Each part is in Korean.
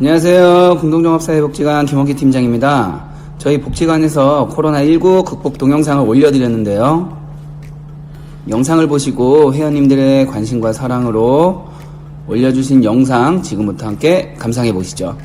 안녕하세요. 공동종합사회복지관 김원기 팀장입니다. 저희 복지관에서 코로나19 극복 동영상을 올려드렸는데요. 영상을 보시고 회원님들의 관심과 사랑으로 올려주신 영상 지금부터 함께 감상해 보시죠.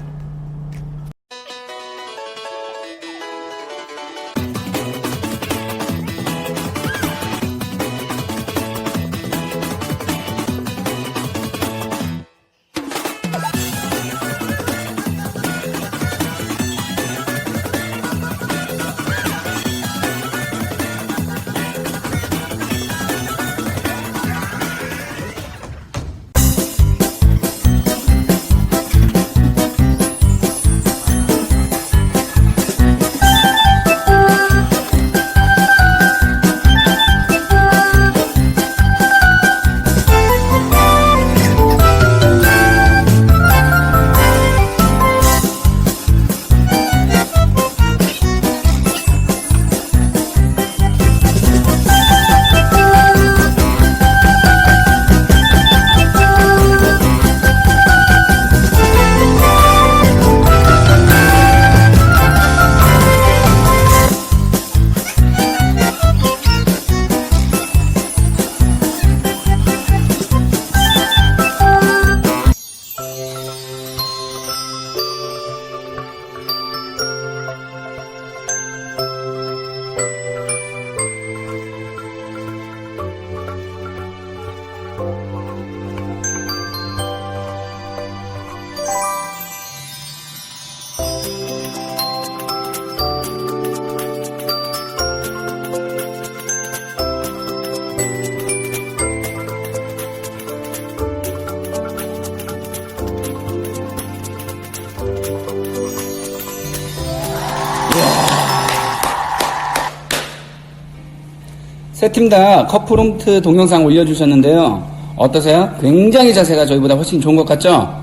세 팀 다 커플홈트 동영상 올려주셨는데요. 어떠세요? 굉장히 자세가 저희보다 훨씬 좋은 것 같죠?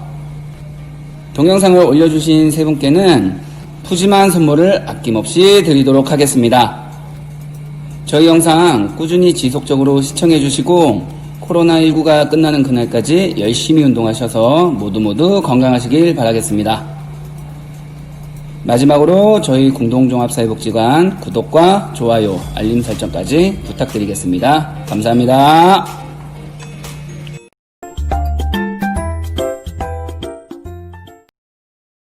동영상을 올려주신 세 분께는 푸짐한 선물을 아낌없이 드리도록 하겠습니다. 저희 영상 꾸준히 지속적으로 시청해주시고 코로나19가 끝나는 그날까지 열심히 운동하셔서 모두 모두 건강하시길 바라겠습니다. 마지막으로 저희 공동종합사회복지관 구독과 좋아요, 알림 설정까지 부탁드리겠습니다. 감사합니다.